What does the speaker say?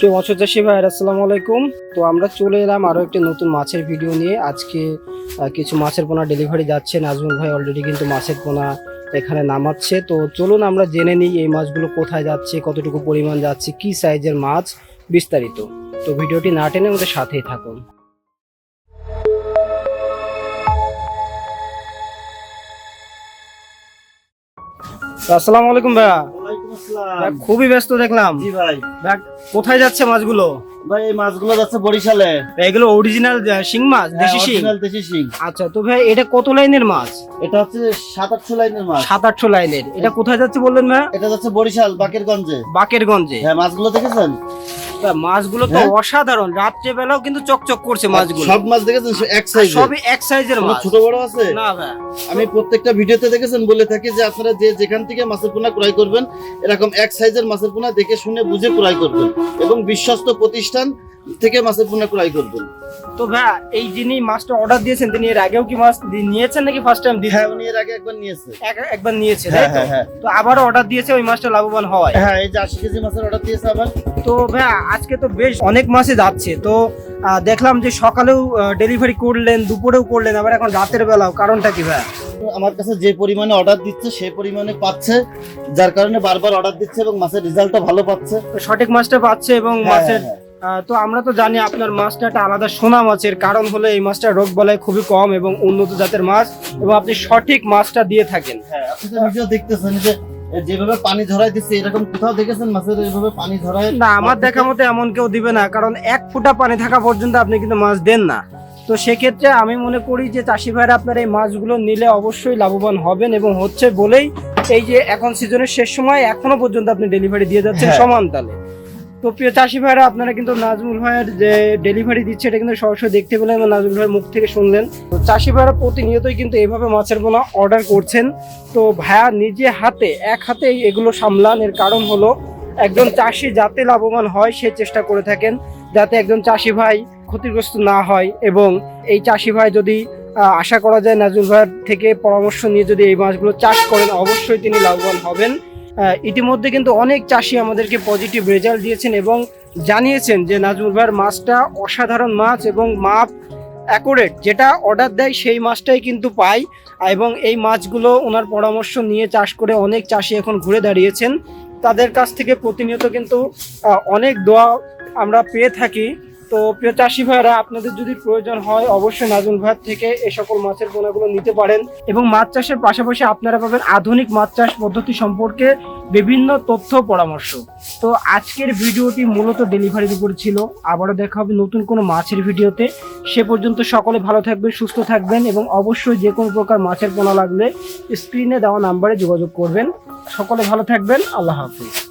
প্রিয় মৎস্য চাষী ভাই, আসসালামু আলাইকুম। তো আমরা চলে এলাম আরও একটি নতুন মাছের ভিডিও নিয়ে। আজকে কিছু মাছের পোনা ডেলিভারি যাচ্ছে। নাজমুল ভাই অলরেডি কিন্তু মাছের পোনা এখানে নামাচ্ছে। তো চলুন আমরা জেনে নিই এই মাছগুলো কোথায় যাচ্ছে, কতটুকু পরিমাণ যাচ্ছে, কি সাইজের মাছ বিস্তারিত। তো ভিডিওটি না টেনে আমাদের সাথেই থাকুন। আসসালামু আলাইকুম ভাইয়া। খুবই ব্যস্ত দেখলাম। জি ভাই। কোথায় যাচ্ছে মাছগুলো? ভাই এই মাছগুলো যাচ্ছে বরিশালে। এগুলো অরিজিনাল শিং মাছ হ্যাঁ, দেশি শিং? দেশি শিং। আচ্ছা তো ভাই এটা কত লাইনের মাছ? এটা হচ্ছে সাত আটশো লাইনের মাছ। সাত আটশো লাইনের। এটা কোথায় যাচ্ছে বললেন ভাই? এটা যাচ্ছে বরিশাল বাকেরগঞ্জে। বাকেরগঞ্জে। হ্যাঁ মাছগুলো দেখেছেন? মাছগুলো তো হ্যাঁ। অসাধারণ। রাত্রে বেলাও কিন্তু চকচক করছে মাছগুলো। সব মাছ দেখেছেন? এক সাইজ সবই এক সাইজের মাছ। ছোট বড় আছে? না ভাই আমি প্রত্যেকটা ভিডিওতে দেখেছেন বলে থাকি যে আপনারা যে যেখান থেকে মাছের পোনা ক্রয় করবেন এরকম এক সাইজের মাছের পোনা দেখে শুনে বুঝে ক্রয় করবেন এবং বিশ্বস্ত প্রতিষ্ঠান থেকে মাছের পোনা ক্রয় করবেন। তো ভাই এই যিনি মাছটা অর্ডার দিয়েছেন তিনি এর আগেও কি মাছ নিয়েছেন নাকি ফার্স্ট টাইম হ্যাঁ উনি এর আগে একবার নিয়েছে। একবার নিয়েছে তাই হ্যাঁ তো? হ্যাঁ হ্যাঁ। তো আবারও অর্ডার দিয়েছে ওই মাছটা লাভবান হয়। হ্যাঁ এই যে আশি কেজি মাছের অর্ডার দিয়েছে আবার। তো ভাই আজকে তো বেশ অনেক মাসে যাচ্ছে তো দেখলাম যে সকালেও ডেলিভারি করলেন দুপুরেও করলেন আবার এখন রাতের বেলাও কারণটা কি ভাই আমার কাছে যে পরিমাণে অর্ডার দিচ্ছে সেই পরিমাণে পাচ্ছে যার কারণে বারবার অর্ডার দিচ্ছে এবং মাছের রেজাল্টটা ভালো পাচ্ছে। সঠিক মাছটা পাচ্ছে এবং হ্যাঁ, মাছের হ্যাঁ, তো আমরা তো জানি আপনার মাছটা একটা আলাদা সোনা মাছের কারণ হলো এই মাছটা রোগ বলায় খুবই কম এবং উন্নত জাতের মাছ এবং আপনি সঠিক মাছটা দিয়ে থাকেন। হ্যাঁ, আপনি তো দেখতেছেন যে যেভাবে পানি ধরাই দিচ্ছে এরকম কোথাও দেখেছেন মাছের এইভাবে পানি ধরায় না আমার দেখা মতো এমন কেউ দিবে না কারণ এক ফুটা পানি থাকা পর্যন্ত আপনি কিন্তু মাছ দেন না। তো সেক্ষেত্রে আমি মনে করি যে চাষি ভাইরা আপনার এই মাছগুলো নিলে অবশ্যই লাভবান হবেন এবং হচ্ছে বলেই এই যে এখন সিজনের শেষ সময় এখনও পর্যন্ত আপনি ডেলিভারি দিয়ে যাচ্ছেন হ্যাঁ। সমান তালে। তো প্রিয় চাষি ভাইরা, আপনারা কিন্তু নাজমুল ভাইয়ের যে ডেলিভারি দিচ্ছে, এটা কিন্তু সরাসরি দেখতে পেলেন এবং নাজমুল ভাইয়ের মুখ থেকে শুনলেন। তো চাষি ভাইরা প্রতিনিয়তই কিন্তু এইভাবে মাছের পোনা অর্ডার করছেন। তো ভাইয়া, নিজে হাতে, এক হাতে এগুলো সামলান এর কারণ হলো, একজন চাষি যাতে লাভবান হয়, সে চেষ্টা করে থাকেন, যাতে একজন চাষি ভাই ক্ষতিগ্রস্ত না হয় এবং এই চাষি ভাই যদি আশা করা যায় নাজমুল ভাইয়ের থেকে পরামর্শ নিয়ে যদি এই মাছগুলো চাষ করেন, অবশ্যই তিনি লাভবান হবেন। ইতিমধ্যে কিন্তু অনেক চাষি আমাদেরকে পজিটিভ রেজাল্ট দিয়েছেন এবং জানিয়েছেন যে নাজমুল ভাইয়ের মাছটা অসাধারণ মাছ এবং মাপ অ্যাকুরেট যেটা অর্ডার দেয় সেই মাছটাই কিন্তু পাই এবং এই মাছগুলো ওনার পরামর্শ নিয়ে চাষ করে অনেক চাষি এখন ঘুরে দাঁড়িয়েছেন। তাদের কাছ থেকে প্রতিনিয়ত কিন্তু অনেক দোয়া আমরা পেয়ে থাকি। তো প্রিয় চাষি ভাইরা আপনাদের যদি প্রয়োজন হয়, অবশ্যই নাজুল ভাইয়ের থেকে এই সকল মাছের পোনাগুলো নিতে পারেন এবং মাছ চাষের পাশাপাশি আপনারা পাবেন আধুনিক মাছ চাষ পদ্ধতি সম্পর্কে বিভিন্ন তথ্য পরামর্শ। তো আজকের ভিডিওটি মূলত ডেলিভারির উপর ছিল। আবারও দেখা হবে নতুন কোনো মাছের ভিডিওতে। সে পর্যন্ত সকলে ভালো থাকবেন, সুস্থ থাকবেন এবং অবশ্যই যে কোনো প্রকার মাছের পোনা লাগলে স্ক্রিনে দেওয়া নাম্বারে যোগাযোগ করবেন। সকলে ভালো থাকবেন, আল্লাহ হাফিজ।